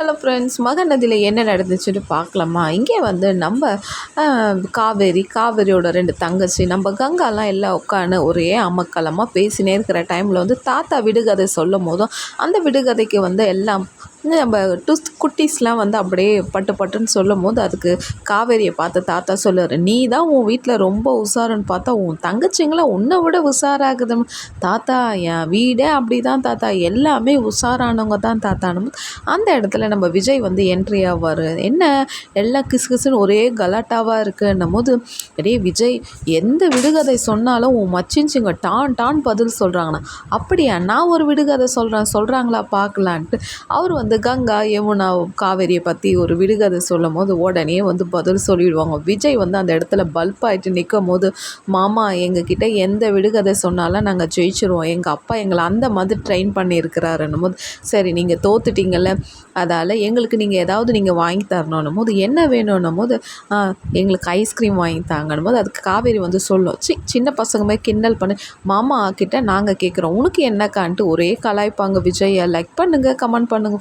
Hello friends மகநதியில் என்ன நடந்துச்சுன்னு பார்க்கலாமா? இங்கே வந்து நம்ம காவேரி காவேரியோட ரெண்டு தங்கச்சி நம்ம கங்காலாம் எல்லாம் உட்காந்து ஒரே அமக்கலமாக பேசினே இருக்கிற டைமில் வந்து தாத்தா விடுகதை சொல்லும் போதும் அந்த விடுகதைக்கு வந்து எல்லாம் நம்ம டுஸ் குட்டீஸ்லாம் வந்து அப்படியே பட்டு பட்டுன்னு சொல்லும் போது அதுக்கு காவேரியை பார்த்து தாத்தா சொல்லுவார் நீ தான் உன் வீட்டில் ரொம்ப உஷாருன்னு பார்த்தா உன் தங்கச்சிங்களாம் உன்னை விட உஷாராகுது. தாத்தா என் வீடே அப்படி தான் தாத்தா எல்லாமே உஷாரானவங்க தான் தாத்தானும் அந்த இடத்துல நம்ம விஜய் வந்து என்ட்ரி ஆவார். என்ன? எல்லாம் கிசு கிசுன்னு ஒரே கலாட்டாவாக இருக்குன்னும் போது அடே விஜய் எந்த விடுகதை சொன்னாலும் உன் மச்சின்ச்சிங்க டான் டான் பதில் சொல்கிறாங்கண்ணா அப்படியா நான் ஒரு விடுகதை சொல்கிறேன் சொல்கிறாங்களா பார்க்கலான்ட்டு. அவர் வந்து கங்கா யமுனா காவேரியை பற்றி ஒரு விடுகதை சொல்லும் போது உடனே வந்து பதில் சொல்லிடுவாங்க. விஜய் வந்து அந்த இடத்துல பல்ப் ஆகிட்டு நிற்கும் போது மாமா எங்ககிட்ட எந்த விடுகதை சொன்னாலும் நாங்கள் ஜெயிச்சிருவோம். எங்கள் அப்பா எங்களை அந்த மாதிரி ட்ரெயின் பண்ணியிருக்கிறாருன்னும் போது சரி நீங்கள் தோத்துட்டீங்கல்ல. அதால் எங்களுக்கு நீங்கள் ஏதாவது நீங்கள் வாங்கி தரணும் போது என்ன வேணும்னும் போது எங்களுக்கு ஐஸ்கிரீம் வாங்கி தாங்கன்னும் போது அதுக்கு காவேரி வந்து சொல்லும். சி சின்ன பசங்க மாதிரி கிண்டல் பண்ணு மாமா கிட்ட நாங்கள் கேட்குறோம். உனக்கு என்னக்கான்ட்டு ஒரே கலாய்ப்பாங்க விஜயை லைக் பண்ணுங்கள் கமெண்ட் பண்ணுங்கள்